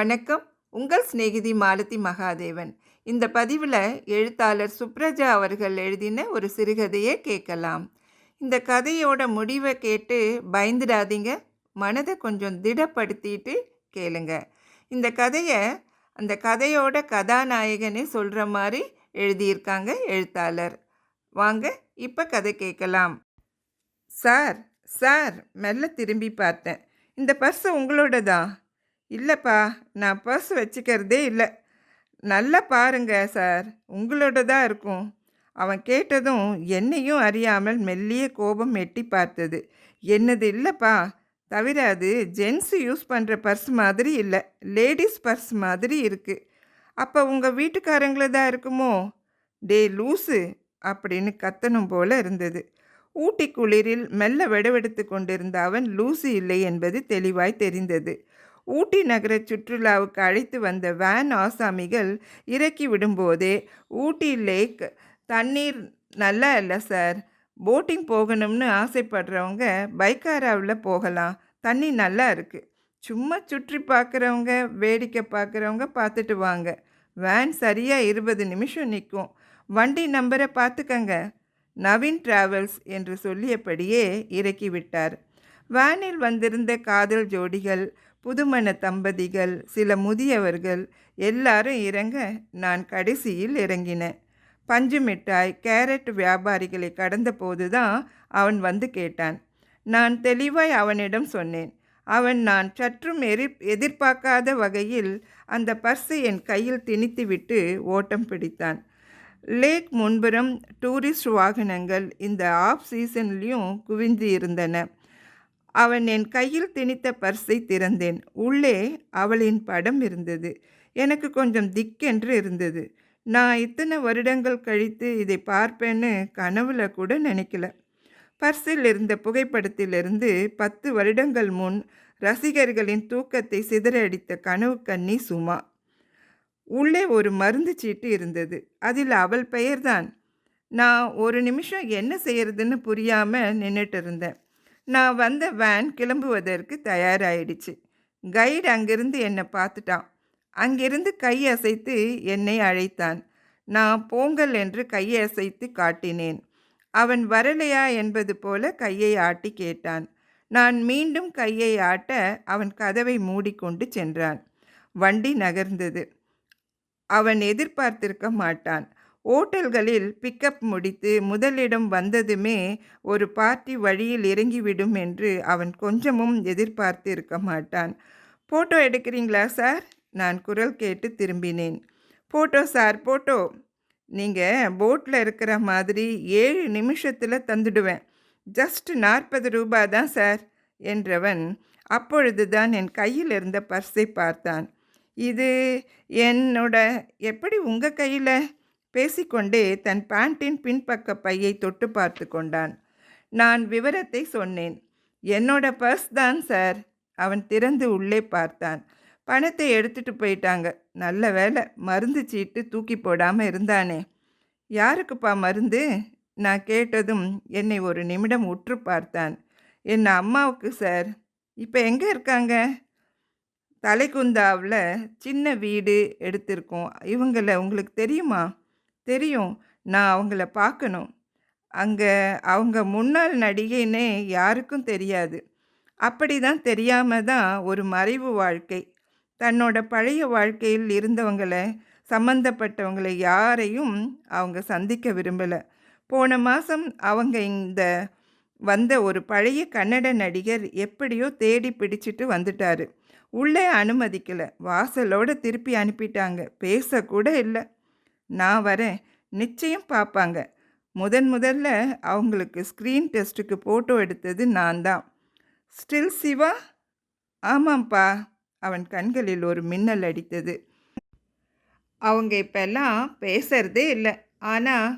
வணக்கம். உங்கள் சிநேகிதி மாலதி மகாதேவன். இந்த பதிவில் எழுத்தாளர் சுப்ரஜா அவர்கள் எழுதின ஒரு சிறுகதையை கேட்கலாம். இந்த கதையோட முடிவை கேட்டு பயந்துடாதீங்க. மனதை கொஞ்சம் திடப்படுத்திட்டு கேளுங்க. இந்த கதையை அந்த கதையோட கதாநாயகனே சொல்கிற மாதிரி எழுதியிருக்காங்க எழுத்தாளர். வாங்க இப்போ கதை கேட்கலாம். சார் சார் மெல்ல திரும்பி பார்த்தேன். இந்த பர்ஸ் உங்களோடதா? இல்லைப்பா நான் பர்ஸ் வச்சுக்கிறதே இல்லை. நல்லா பாருங்க சார். உங்களோட தான் இருக்கும். அவன் கேட்டதும் என்னையும் அறியாமல் மெல்லிய கோபம் எட்டி பார்த்தது. என்னது இல்லைப்பா. தவிர அது ஜென்ஸு யூஸ் பண்ணுற பர்ஸ் மாதிரி இல்லை. லேடிஸ் பர்ஸ் மாதிரி இருக்குது அப்போ உங்கள் வீட்டுக்காரங்கள தான் இருக்குமோ? டே லூசு அப்படின்னு கத்தனும் போல இருந்தது. ஊட்டி குளிரில் மெல்ல வெடவெடுத்து கொண்டிருந்த அவன் லூசு இல்லை என்பது தெளிவாய் தெரிந்தது. ஊட்டி நகர சுற்றுலாவுக்கு அழைத்து வந்த வேன் ஆசாமிகள் இறக்கி விடும்போதே ஊட்டி லேக் தண்ணீர் நல்லா இல்லை சார் போட்டிங் போகணும்னு ஆசைப்படுறவங்க பைக்காராவில் போகலாம். தண்ணி நல்லா இருக்குது சும்மா சுற்றி பார்க்குறவங்க வேடிக்கை பார்க்குறவங்க பார்த்துட்டு வாங்க. வேன் சரியாக இருபது நிமிஷம் நிற்கும் வண்டி நம்பரை பார்த்துக்கங்க. நவீன் டிராவல்ஸ் என்று சொல்லியபடியே இறக்கி விட்டார். வேனில் வந்திருந்த காதல் ஜோடிகள் புதுமண தம்பதிகள் சில முதியவர்கள் எல்லாரும் இறங்க நான் கடைசியில் இறங்கினேன். பஞ்சு மிட்டாய் கேரட் வியாபாரிகளை கடந்தபோது தான் அவன் வந்து கேட்டான். நான் தெளிவாய் அவனிடம் சொன்னேன் அவன் நான் சற்றும் எரி எதிர்பார்க்காத வகையில் அந்த பர்ஸை என் கையில் திணித்துவிட்டு ஓட்டம் பிடித்தான். லேக் முன்புறம் டூரிஸ்ட் வாகனங்கள் இந்த ஆஃப் சீசன்லேயும் குவிந்து இருந்தன. அவன் என் கையில் திணித்த பர்ஸை திறந்தேன். உள்ளே அவளின் படம் இருந்தது. எனக்கு கொஞ்சம் திக்கென்று இருந்தது. நான் இத்தனை வருடங்கள் கழித்து இதை பார்ப்பேன்னு கனவுல கூட நினைக்கல. பர்ஸில் இருந்த புகைப்படத்திலிருந்து பத்து வருடங்கள் முன் ரசிகர்களின் தூக்கத்தை சிதறடித்த கனவு கண்ணி சுமா. உள்ளே ஒரு மருந்து சீட்டு இருந்தது. அதில் அவள் பெயர்தான். நான் ஒரு நிமிஷம் என்ன செய்யறதுன்னு புரியாமல் நின்றுட்டு இருந்தேன். நான் வந்த வேன் கிளம்புவதற்கு தயாராகிடுச்சு கைடு அங்கிருந்து என்னை பார்த்துட்டான். அங்கிருந்து கை அசைத்து என்னை அழைத்தான். நான் போங்கல் என்று கையை அசைத்து காட்டினேன். அவன் வரலையா? என்பது போல கையை ஆட்டி கேட்டான். நான் மீண்டும் கையை ஆட்ட அவன் கதவை மூடிக்கொண்டு சென்றான். வண்டி நகர்ந்தது. அவன் எதிர்பார்த்திருக்க மாட்டான். ஓட்டல்களில் பிக்கப் முடித்து முதலிடம் வந்ததுமே ஒரு பார்ட்டி வழியில் இறங்கிவிடும் என்று அவன் கொஞ்சமும் எதிர்பார்த்து இருக்க மாட்டான். ஃபோட்டோ எடுக்கிறீங்களா சார் நான் குரல் கேட்டு திரும்பினேன். ஃபோட்டோ சார் ஃபோட்டோ நீங்கள் போட்டில் இருக்கிற மாதிரி ஏழு நிமிஷத்தில் தந்துடுவேன். ஜஸ்ட் நாற்பது ரூபா தான் சார் என்றவன் அப்பொழுது தான் என் கையில் இருந்த பர்ஸை பார்த்தான். இது என்னோட எப்படி உங்கள் கையில்? பேசிக்கொண்டே தன் பேண்டின் பின்பக்க பையை தொட்டு பார்த்து கொண்டான். நான் விவரத்தை சொன்னேன். என்னோட பர்ஸ் தான் சார். அவன் திறந்து உள்ளே பார்த்தான். பணத்தை எடுத்துட்டு போயிட்டாங்க. நல்ல வேலை மருந்து சீட்டு தூக்கி போடாமல் இருந்தானே. யாருக்குப்பா மருந்து? நான் கேட்டதும் என்னை ஒரு நிமிடம் உற்று பார்த்தான். என் அம்மாவுக்கு சார். இப்போ எங்கே இருக்காங்க? தலைக்குந்தாவில் சின்ன வீடு எடுத்திருக்கோம். இவங்கள உங்களுக்கு தெரியுமா? தெரியும். நான் அவங்கள பார்க்கணும். அங்கே அவங்க முன்னாள் நடிகைன்னே யாருக்கும் தெரியாது. அப்படி தான் தெரியாமல் தான் ஒரு மறைவு வாழ்க்கை. தன்னோட பழைய வாழ்க்கையில் இருந்தவங்களை சம்மந்தப்பட்டவங்களை யாரையும் அவங்க சந்திக்க விரும்பலை. போன மாதம் அவங்க இந்த வந்த ஒரு பழைய கன்னட நடிகர் எப்படியோ தேடி பிடிச்சிட்டு வந்துட்டார். உள்ளே அனுமதிக்கலை. வாசலோடு திருப்பி அனுப்பிட்டாங்க. பேசக்கூட இல்லை. நான் வரேன் நிச்சயம் பார்ப்பாங்க முதன் முதல்ல அவங்களுக்கு ஸ்க்ரீன் டெஸ்ட்டுக்கு ஃபோட்டோ எடுத்தது நான் தான் ஸ்டில் சிவா? ஆமாம்ப்பா அவன் கண்களில் ஒரு மின்னல் அடித்தது. அவங்க இப்பெல்லாம் பேசுறதே இல்லை. ஆனால்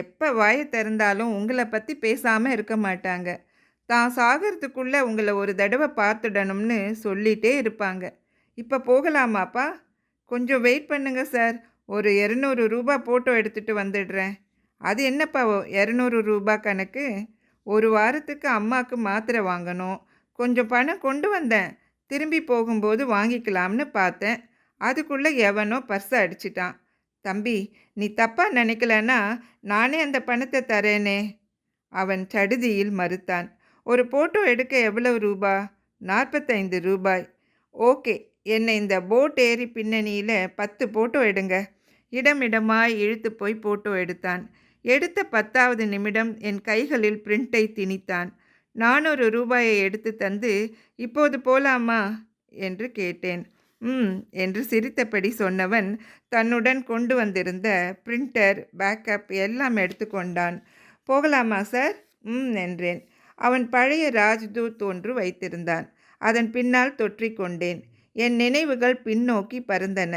எப்போ வாயை திறந்தாலும் உங்களை பற்றி பேசாமல் இருக்க மாட்டாங்க. தான் சாகிறதுக்குள்ளே உங்களை ஒரு தடவை பார்த்துடணும்னு சொல்லிகிட்டே இருப்பாங்க. இப்போ போகலாமாப்பா? கொஞ்சம் வெயிட் பண்ணுங்க சார் ஒரு இரநூறு ரூபா ஃபோட்டோ எடுத்துகிட்டு வந்துடுறேன். அது என்னப்பா இரநூறு ரூபா கணக்கு? ஒரு வாரத்துக்கு அம்மாவுக்கு மாத்திரை வாங்கணும். கொஞ்சம் பணம் கொண்டு வந்தேன். திரும்பி போகும்போது வாங்கிக்கலாம்னு பார்த்தேன். அதுக்குள்ளே எவனோ பர்ஸை அடிச்சிட்டான். தம்பி நீ தப்பாக நினைக்கலன்னா நானே அந்த பணத்தை தரேனே. அவன் சடுதியில் மறுத்தான். ஒரு ஃபோட்டோ எடுக்க எவ்வளவு ரூபா? நாற்பத்தைந்து ரூபாய். ஓகே என்னை இந்த போட் ஏறி பின்னணியில் பத்து ஃபோட்டோ எடுங்க. இடமிடமாய் இழுத்து போய் போட்டோ எடுத்தான். எடுத்த பத்தாவது நிமிடம் என் கைகளில் பிரிண்டை திணித்தான். நானூறு ரூபாயை எடுத்து தந்து இப்போது போலாமா? என்று கேட்டேன். ம் என்று சிரித்தபடி சொன்னவன் தன்னுடன் கொண்டு வந்திருந்த பிரிண்டர் பேக்கப் எல்லாம் எடுத்துக்கொண்டான் போகலாமா சார் ம் என்றேன். அவன் பழைய ராஜ்தூத் ஒன்று வைத்திருந்தான். அதன் பின்னால் தொற்றிக்கொண்டேன் என் நினைவுகள் பின்னோக்கி பறந்தன.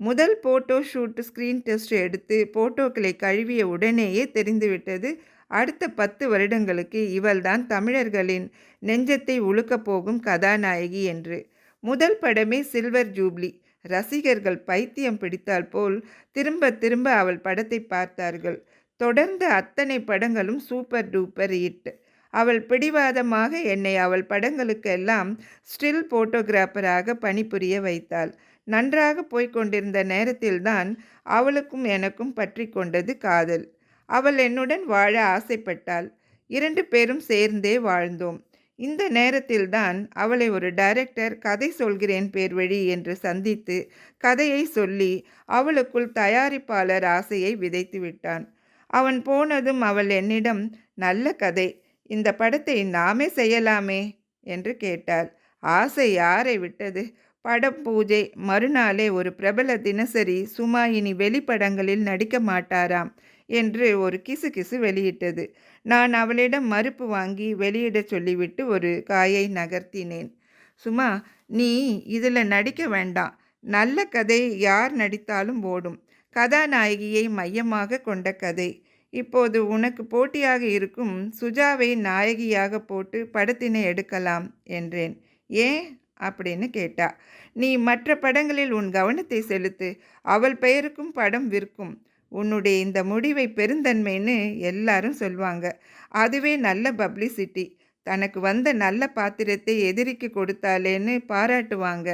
முதல் போட்டோ ஷூட் ஸ்க்ரீன் டெஸ்ட் எடுத்து போட்டோக்களை கழுவிய உடனேயே தெரிந்துவிட்டது. அடுத்த பத்து வருடங்களுக்கு இவள்தான் தமிழர்களின் நெஞ்சத்தை உழுக்கப் போகும் கதாநாயகி என்று. முதல் படமே சில்வர் ஜூப்ளி. ரசிகர்கள் பைத்தியம் பிடித்தால் போல் திரும்ப திரும்ப அவள் படத்தை பார்த்தார்கள். தொடர்ந்து அத்தனை படங்களும் சூப்பர் டூப்பர் ஹிட். அவள் பிடிவாதமாக என்னை அவள் படங்களுக்கெல்லாம் ஸ்டில் போட்டோகிராஃபராக பணிபுரிய வைத்தாள். நன்றாக போய்கொண்டிருந்த நேரத்தில்தான் அவளுக்கும் எனக்கும் பற்றி கொண்டது காதல். அவள் என்னுடன் வாழ ஆசைப்பட்டாள். இரண்டு பேரும் சேர்ந்தே வாழ்ந்தோம். இந்த நேரத்தில்தான் அவளை ஒரு டைரக்டர் கதை சொல்கிறேன் பேர் வழி என்று சந்தித்து கதையை சொல்லி அவளுக்குள் தயாரிப்பாளர் ஆசையை விதைத்து விட்டான். அவன் போனதும் அவள் என்னிடம் நல்ல கதை இந்த படத்தை நாமே செய்யலாமே என்று கேட்டாள். ஆசை யாரை விட்டது. படம் பூஜை மறுநாளே ஒரு பிரபல தினசரி சுமா இனி வெளிப்படங்களில் நடிக்க மாட்டாராம் என்று ஒரு கிசு கிசு வெளியிட்டது. நான் அவளிடம் மறுப்பு வாங்கி வெளியிட சொல்லிவிட்டு ஒரு காயை நகர்த்தினேன். சுமா நீ இதில் நடிக்க வேண்டாம். நல்ல கதை யார் நடித்தாலும் ஓடும். கதாநாயகியை மையமாக கொண்ட கதை. இப்போது உனக்கு போட்டியாக இருக்கும் சுஜாவை நாயகியாக போட்டு படத்தினை எடுக்கலாம் என்றேன். ஏன்? அப்படின்னு கேட்டா நீ மற்ற படங்களில் உன் கவனத்தை செலுத்து அவள் பெயருக்கும் படம் விற்கும். உன்னுடைய இந்த முடிவை பெருந்தன்மைன்னு எல்லாரும் சொல்லுவாங்க அதுவே நல்ல பப்ளிசிட்டி. தனக்கு வந்த நல்ல பாத்திரத்தை எதிரிக்கு கொடுத்தாலேன்னு பாராட்டுவாங்க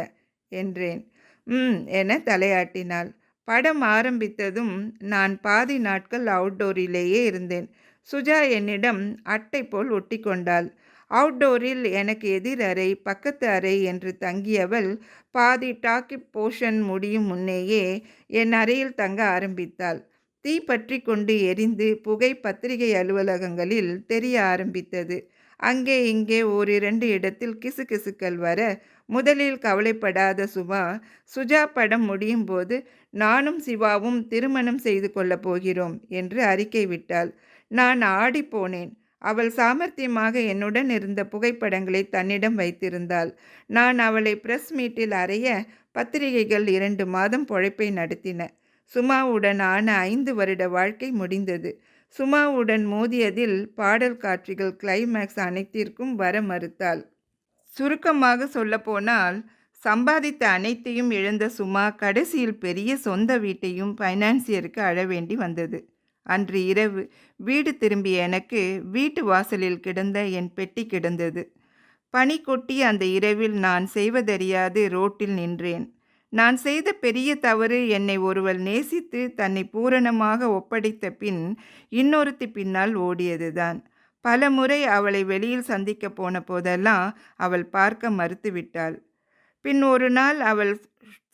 என்றேன். ம் என தலையாட்டினாள். படம் ஆரம்பித்ததும் நான் பாதி நாட்கள் அவுட்டோரிலேயே இருந்தேன். சுஜா என்னிடம் அட்டை போல் ஒட்டி கொண்டாள் அவுட்டோரில் எனக்கு எதிர் அறை பக்கத்து அறை என்று தங்கியவள் பாதி டாக்கி போஷன் முடியும் முன்னேயே என் அறையில் தங்க ஆரம்பித்தாள். தீ பற்றி கொண்டு எரிந்து புகை பத்திரிகை அலுவலகங்களில் தெரிய ஆரம்பித்தது. அங்கே இங்கே ஓரிரண்டு இடத்தில் கிசுகிசுக்கள் வர முதலில் கவலைப்படாத சுமா சுஜா படம் முடியும் போது நானும் சிவாவும் திருமணம் செய்து கொள்ளப் போகிறோம் என்று அறிக்கை விட்டாள். நான் ஆடிப்போனேன் அவள் சாமர்த்தியமாக என்னுடன் இருந்த புகைப்படங்களை தன்னிடம் வைத்திருந்தாள். நான் அவளை பிரஸ் மீட்டில் அறைய பத்திரிகைகள் இரண்டு மாதம் பொழைப்பை நடத்தின. சுமாவுடன் ஆன ஐந்து வருட வாழ்க்கை முடிந்தது. சுமாவுடன் மோதியதில் பாடல் காட்சிகள் கிளைமேக்ஸ் அனைத்திற்கும் வர மறுத்தாள். சுருக்கமாக சொல்லப்போனால் சம்பாதித்த அனைத்தையும் இழந்த சுமா கடைசியில் பெரிய சொந்த வீட்டையும் ஃபைனான்சியருக்கு அழவேண்டி வந்தது. அன்று இரவு வீடு திரும்பிய எனக்கு வீட்டு வாசலில் கிடந்த என் பெட்டி கிடந்தது. பனி கொட்டி அந்த இரவில் நான் செய்வதறியாது ரோட்டில் நின்றேன். நான் செய்த பெரிய தவறு என்னை ஒருவள் நேசித்து தன்னை பூரணமாக ஒப்படைத்த பின் இன்னொருத்தி பின்னால் ஓடியதுதான். பல முறை அவளை வெளியில் சந்திக்க போன போதெல்லாம் அவள் பார்க்க மறுத்துவிட்டாள். பின் ஒரு நாள் அவள்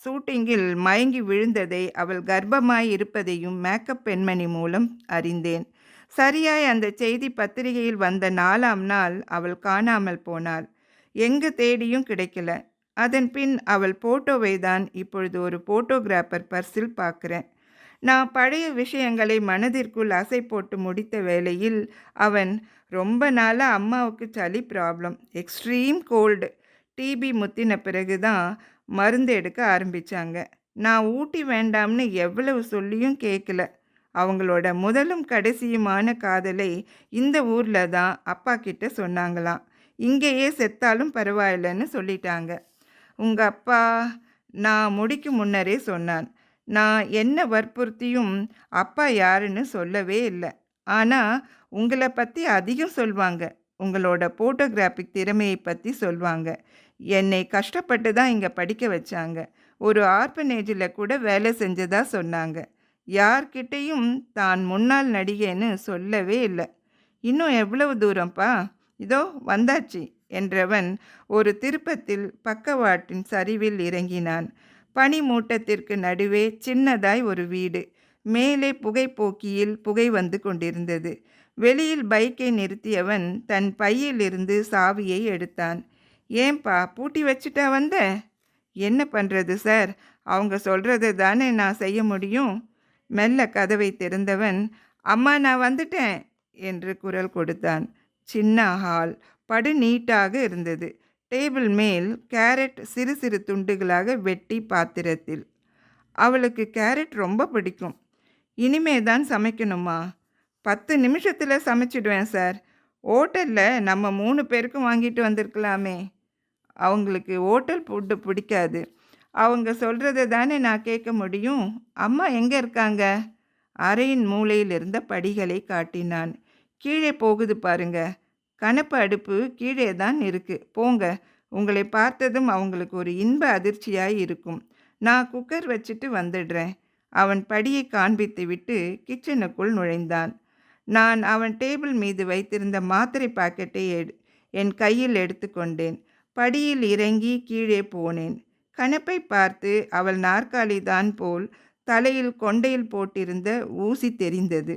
ஷூட்டிங்கில் மயங்கி விழுந்ததை அவள் கர்ப்பமாய் இருப்பதையும் மேக்கப் பெண்மணி மூலம் அறிந்தேன். சரியாய் அந்த செய்தி பத்திரிகையில் வந்த நாலாம் நாள் அவள் காணாமல் போனாள். எங்கு தேடியும் கிடைக்கல. அதன் பின் அவள் போட்டோவை தான் இப்பொழுது ஒரு போட்டோகிராஃபர் பர்ஸில் பார்க்குறேன். நான் பழைய விஷயங்களை மனதிற்குள் அசை போட்டு முடித்த வேளையில் அவன் ரொம்ப நாளாக அம்மாவுக்கு சளி ப்ராப்ளம் எக்ஸ்ட்ரீம் கோல்டு டிபி முத்தின பிறகு தான் மருந்து எடுக்க ஆரம்பித்தாங்க நான் ஊட்டி வேண்டாம்னு எவ்வளவு சொல்லியும் கேட்கல அவங்களோட முதலும் கடைசியுமான காதலை இந்த ஊரில் தான் அப்பா கிட்ட சொன்னாங்களாம். இங்கேயே செத்தாலும் பரவாயில்லைன்னு சொல்லிட்டாங்க. உங்கள் அப்பா நான் முடிக்கும் முன்னரே சொன்னான் நான் என்ன வற்புறுத்தியும் அப்பா யாருன்னு சொல்லவே இல்லை. ஆனால் உங்களை பற்றி அதிகம் சொல்வாங்க. உங்களோட ஃபோட்டோகிராஃபிக் திறமையை பற்றி சொல்வாங்க. என்னை கஷ்டப்பட்டு தான் இங்கே படிக்க வச்சாங்க. ஒரு ஆர்பனேஜில் கூட வேலை செஞ்சதா சொன்னாங்க. யார்கிட்டேயும் தான் முன்னாள் நடிகைன்னு சொல்லவே இல்லை. இன்னும் எவ்வளவு தூரம்ப்பா இதோ வந்தாச்சு. என்றவன் ஒரு திருப்பத்தில் பக்கவாட்டின் சரிவில் இறங்கினான். பனிமூட்டத்திற்கு நடுவே சின்னதாய் ஒரு வீடு. மேலே புகைப்போக்கியில் புகை வந்து கொண்டிருந்தது. வெளியில் பைக்கை நிறுத்தியவன் தன் பையிலிருந்து சாவியை எடுத்தான். ஏன்பா பூட்டி வச்சுட்டா வந்த? என்ன பண்ணுறது சார்? அவங்க சொல்கிறத தானே நான் செய்ய முடியும்? மெல்ல கதவை திறந்தவன் அம்மா நான் வந்துட்டேன் என்று குரல் கொடுத்தான். சின்ன ஹால் படு நீட்டாக இருந்தது. டேபிள் மேல் கேரட் சிறு சிறு துண்டுகளாக வெட்டி பாத்திரத்தில். அவளுக்கு கேரட் ரொம்ப பிடிக்கும். இனிமே தான் சமைக்கணுமா? பத்து நிமிஷத்தில் சமைச்சிடுவேன் சார். ஹோட்டலில் நம்ம மூணு பேருக்கும் வாங்கிட்டு வந்திருக்கலாமே. அவங்களுக்கு ஹோட்டல் ஃபுட்டு பிடிக்காது. அவங்க சொல்கிறத தானே நான் கேட்க முடியும்? அம்மா எங்கே இருக்காங்க? அறையின் மூலையில் இருந்த படிகளை காட்டினான். கீழே போகுது பாருங்கள் கணப்பு அடுப்பு கீழே தான் இருக்கு. போங்க. உங்களை பார்த்ததும் அவங்களுக்கு ஒரு இன்ப அதிர்ச்சியாய் இருக்கும். நான் குக்கர் வச்சுட்டு வந்துடுறேன். அவன் படியை காண்பித்து விட்டு கிச்சனுக்குள் நுழைந்தான். நான் அவன் டேபிள் மீது வைத்திருந்த மாத்திரை பாக்கெட்டை எடு என் கையில் எடுத்துக்கொண்டேன் படியில் இறங்கி கீழே போனேன். கணப்பை பார்த்து அவள் நாற்காலிதான் போல் தலையில் கொண்டையில் போட்டிருந்த ஊசி தெரிந்தது.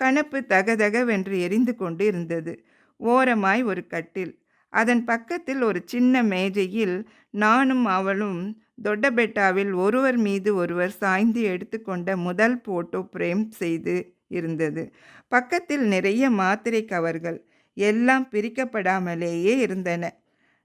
கணப்பு தகதகவென்று எரிந்து கொண்டு இருந்தது ஓரமாய் ஒரு கட்டில். அதன் பக்கத்தில் ஒரு சின்ன மேஜையில் நானும் அவளும் தொட்டபெட்டாவில் ஒருவர் மீது ஒருவர் சாய்ந்து எடுத்துக்கொண்ட முதல் போட்டோ பிரேம் செய்து இருந்தது. பக்கத்தில் நிறைய மாத்திரை கவர்கள் எல்லாம் பிரிக்கப்படாமலேயே இருந்தன.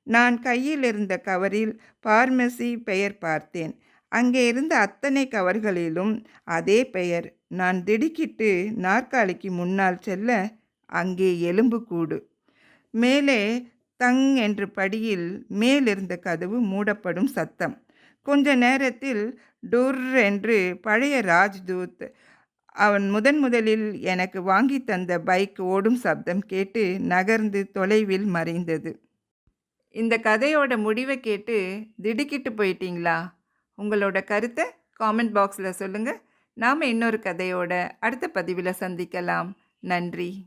நான் கையில் இருந்த கவரில் பார்மசி பெயர் பார்த்தேன். அங்கே இருந்த அத்தனை கவர்களிலும் அதே பெயர். நான் திடுக்கிட்டு நாற்காலிக்கு முன்னால் செல்ல அங்கே எலும்பு கூடு. மேலே தங் என்ற படியில் மேலிருந்த கதவு மூடப்படும் சத்தம். கொஞ்ச நேரத்தில் டுர் என்று பழைய ராஜ்தூத் அவன் முதன் முதலில் எனக்கு வாங்கி தந்த பைக் ஓடும் சப்தம் கேட்டு நகர்ந்து தொலைவில் மறைந்தது. இந்த கதையோட முடிவை கேட்டு திடுக்கிட்டு போயிட்டீங்களா? உங்களோட கருத்தை காமெண்ட் பாக்ஸில் சொல்லுங்கள் நாம் இன்னொரு கதையோட அடுத்த பதிவில் சந்திக்கலாம். நன்றி.